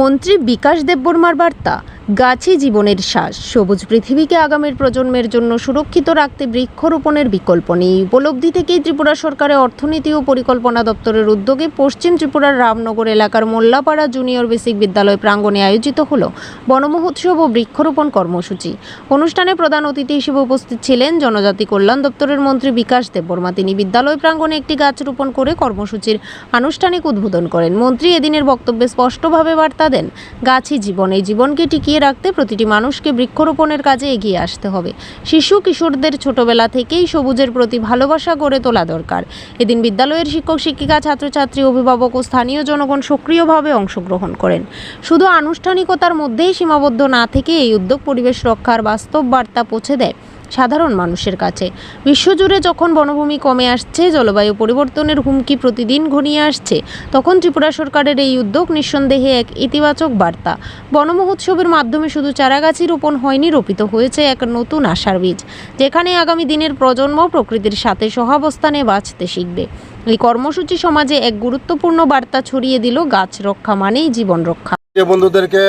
মন্ত্রী বিকাশ দেববর্মার বার্তা। গাছই জীবনের শ্বাস। সবুজ পৃথিবীকে আগামীর প্রজন্মের জন্য সুরক্ষিত রাখতে বৃক্ষরোপণের বিকল্প নেই। উপলব্ধি থেকেই ত্রিপুরা সরকারের অর্থনীতি ও পরিকল্পনা দপ্তরের উদ্যোগে পশ্চিম ত্রিপুরার রামনগর এলাকার মোল্লাপাড়া জুনিয়র বেসিক বিদ্যালয় প্রাঙ্গণে আয়োজিত হল বনমহোৎসব ও বৃক্ষরোপণ কর্মসূচি। অনুষ্ঠানে প্রধান অতিথি হিসেবে উপস্থিত ছিলেন জনজাতি কল্যাণ দপ্তরের মন্ত্রী বিকাশ দেববর্মা। তিনি বিদ্যালয় প্রাঙ্গণে একটি গাছ রোপণ করে কর্মসূচির আনুষ্ঠানিক উদ্বোধন করেন। মন্ত্রী এদিনের বক্তব্যে স্পষ্টভাবে বার্তা দেন গাছই জীবন, এই জীবনকে টিকিয়ে রাখতে প্রতিটি মানুষকে বৃক্ষরোপণের কাজে এগিয়ে আসতে হবে। শিশু কিশোরদের ছোটবেলা থেকেই সবুজের প্রতি ভালোবাসা গড়ে তোলা দরকার। এদিন বিদ্যালয়ের শিক্ষক, শিক্ষিকা, ছাত্রছাত্রী, অভিভাবক ও স্থানীয় জনগণ সক্রিয়ভাবে অংশগ্রহণ করেন। শুধু আনুষ্ঠানিকতার মধ্যেই সীমাবদ্ধ না থেকে এই উদ্যোগ পরিবেশ রক্ষার বাস্তব বার্তা পৌঁছে দেয়। সাধারণ মানুষের কাছে। বিশ্বজুড়ে যখন বনভূমি কমে আসছে, জলবায়ু পরিবর্তনের হুমকি প্রতিদিন ঘনিয়ে আসছে, তখন ত্রিপুরা সরকারের এই উদ্যোগ নিঃসন্দেহে এক ইতিবাচক বার্তা। বনমহোৎসবের মাধ্যমে শুধু চারাগাছই রোপণ হয়নি, রোপিত হয়েছে এক নতুন আশার বীজ, যেখানে আগামী দিনের প্রজন্ম প্রকৃতির সাথে সহাবস্থানে বাঁচতে শিখবে। এই কর্মসূচি সমাজে এক গুরুত্বপূর্ণ বার্তা ছড়িয়ে দিল গাছ রক্ষা মানেই জীবন রক্ষা। বন্ধুদেরকে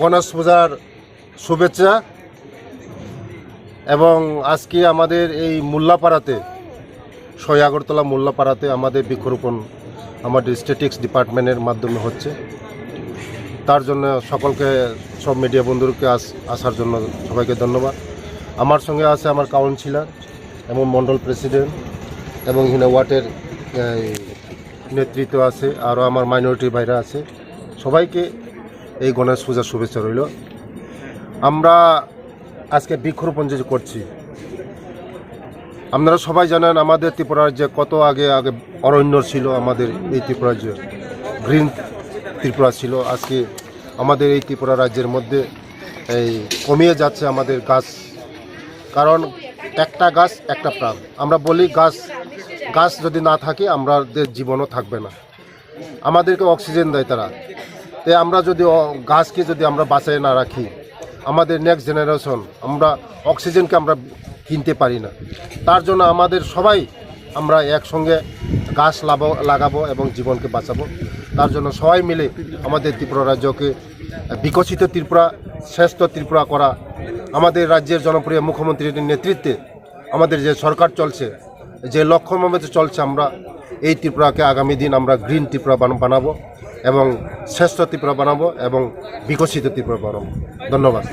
গণেশ পূজার শুভেচ্ছা এবং আজকে আমাদের এই মোল্লাপাড়াতে ছয় আগরতলা মোল্লাপাড়াতে আমাদের বৃক্ষরোপণ আমাদের স্ট্যাটিক্স ডিপার্টমেন্টের মাধ্যমে হচ্ছে। তার জন্য সকলকে সব মিডিয়া বন্ধুকে আস আসার জন্য সবাইকে ধন্যবাদ। আমার সঙ্গে আছে আমার কাউন্সিলর এবং মন্ডল প্রেসিডেন্ট এবং হিনা ওয়াটের এই, নেতৃত্ব আছে আরও আমার মাইনরিটি ভাইরা আছে। সবাইকে এই গণেশ পূজার শুভেচ্ছা রইল। আমরা আজকে বৃক্ষরোপণ যে করছি, আপনারা সবাই জানেন আমাদের ত্রিপুরা রাজ্যে কত আগে আগে অরণ্য ছিল আমাদের এই ত্রিপুরা রাজ্যে। গ্রিন ত্রিপুরা ছিল। আজকে আমাদের এই ত্রিপুরা রাজ্যের মধ্যে এই কমিয়ে যাচ্ছে আমাদের গাছ। কারণ একটা গাছ, একটা প্রাণ। আমরা বলি গাছ গাছ যদি না থাকে আমাদের জীবনও থাকবে না। আমাদেরকে অক্সিজেন দেয় তারা। তাই আমরা যদি গাছকে যদি আমরা বাঁচায় না রাখি আমাদের নেক্সট জেনারেশন আমরা অক্সিজেনকে আমরা কিনতে পারি না। তার জন্য আমাদের সবাই আমরা একসঙ্গে গাছ লাগাবো লাগাবো এবং জীবনকে বাঁচাবো। তার জন্য সবাই মিলে আমাদের ত্রিপুরা রাজ্যকে বিকশিত ত্রিপুরা, শ্রেষ্ঠ ত্রিপুরা করা, আমাদের রাজ্যের জনপ্রিয় মুখ্যমন্ত্রীর নেতৃত্বে আমাদের যে সরকার চলছে, যে লক্ষ্য চলছে, আমরা এই ত্রিপুরাকে আগামী দিন আমরা গ্রিন ত্রিপুরা বান- বানাবো। এবং শ্রেষ্ঠ ত্রিপুরা বানাবো এবং বিকশিত ত্রিপুরা বানাবো। ধন্যবাদ।